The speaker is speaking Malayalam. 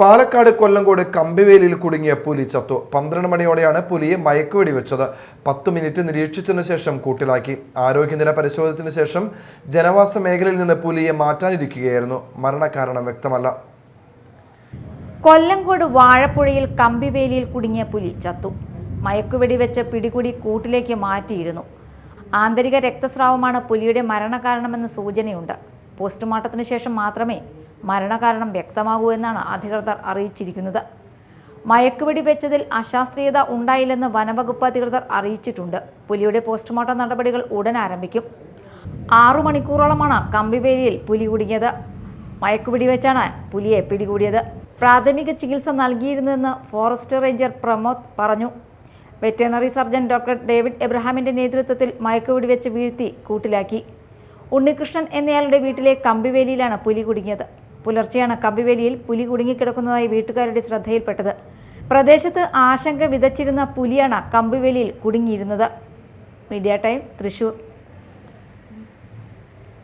പാലക്കാട് കൊല്ലങ്കോട് കമ്പിവേലിയിൽ കുടുങ്ങിയ പുലി ചത്തു. പന്ത്രണ്ട് മണിയോടെയാണ് പുലിയെ മയക്കുവെടി വെച്ചത് പത്ത് മിനിറ്റ് നിരീക്ഷിച്ചതിനു ശേഷം കൂട്ടിലാക്കി. ആരോഗ്യനില പരിശോധിച്ചതിനു ശേഷം ജനവാസ മേഖലയിൽ നിന്ന് പുലിയെ മാറ്റാനിരിക്കുകയായിരുന്നു. മരണകാരണം വ്യക്തമല്ല. കൊല്ലങ്കോട് വാഴപ്പുഴയിൽ കമ്പിവേലിയിൽ കുടുങ്ങിയ പുലി ചത്തു. മയക്കുവെടി വെച്ച പിടികൂടി കൂട്ടിലേക്ക് മാറ്റിയിരുന്നു. ആന്തരിക രക്തസ്രാവമാണ് പുലിയുടെ മരണകാരണമെന്ന് സൂചനയുണ്ട്. പോസ്റ്റ്മോർട്ടത്തിന് ശേഷം മാത്രമേ മരണകാരണം വ്യക്തമാകൂ എന്നാണ് അധികൃതർ അറിയിച്ചിരിക്കുന്നത്. മയക്കുവെടി വെച്ചതിൽ അശാസ്ത്രീയത ഉണ്ടായില്ലെന്ന് വനവകുപ്പ് അധികൃതർ അറിയിച്ചിട്ടുണ്ട്. പുലിയുടെ പോസ്റ്റ്മോർട്ടം നടപടികൾ ഉടൻ ആരംഭിക്കും. ആറു മണിക്കൂറോളമാണ് കമ്പിവേലിയിൽ പുലി കുടുങ്ങിയത്. മയക്കുപിടി വെച്ചാണ് പുലിയെ പിടികൂടിയത്. പ്രാഥമിക ചികിത്സ നൽകിയിരുന്നതെന്ന് ഫോറസ്റ്റ് റേഞ്ചർ പ്രമോദ് പറഞ്ഞു. വെറ്ററിനറി സർജൻ ഡോക്ടർ ഡേവിഡ് എബ്രഹാമിന്റെ നേതൃത്വത്തിൽ മയക്കുപിടി വെച്ച് വീഴ്ത്തി കൂട്ടിലാക്കി. ഉണ്ണികൃഷ്ണൻ എന്നയാളുടെ വീട്ടിലെ കമ്പിവേലിയിലാണ് പുലി കുടുങ്ങിയത്. പുലർച്ചെയാണ് കമ്പിവേലിയിൽ പുലി കുടുങ്ങിക്കിടക്കുന്നതായി വീട്ടുകാരുടെ ശ്രദ്ധയിൽപ്പെട്ടത്. പ്രദേശത്ത് ആശങ്ക വിതച്ചിരുന്ന പുലിയാണ് കമ്പിവേലിയിൽ കുടുങ്ങിയിരുന്നത്. Media time Thrissur.